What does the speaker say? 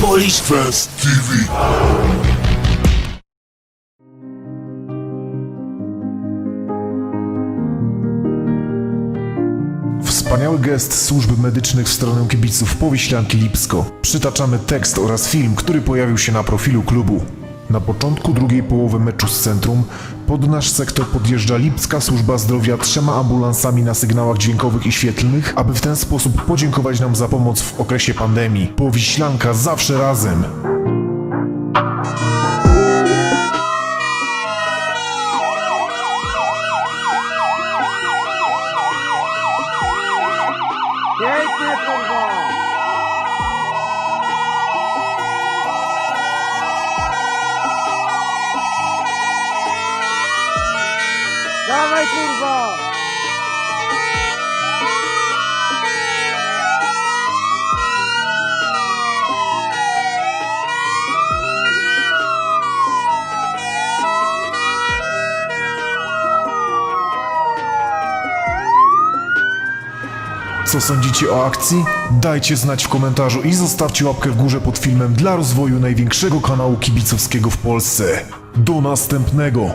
Polish Fest TV. Wspaniały gest służb medycznych w stronę kibiców Powiślanki Lipsko. Przytaczamy tekst oraz film, który pojawił się na profilu klubu. Na początku drugiej połowy meczu z centrum pod nasz sektor podjeżdża Lipska Służba Zdrowia trzema ambulansami na sygnałach dźwiękowych i świetlnych, aby w ten sposób podziękować nam za pomoc w okresie pandemii. Powiślanka zawsze razem. Pięknie kurwa! Dawaj kurwa! Co sądzicie o akcji? Dajcie znać w komentarzu i zostawcie łapkę w górze pod filmem dla rozwoju największego kanału kibicowskiego w Polsce. Do następnego!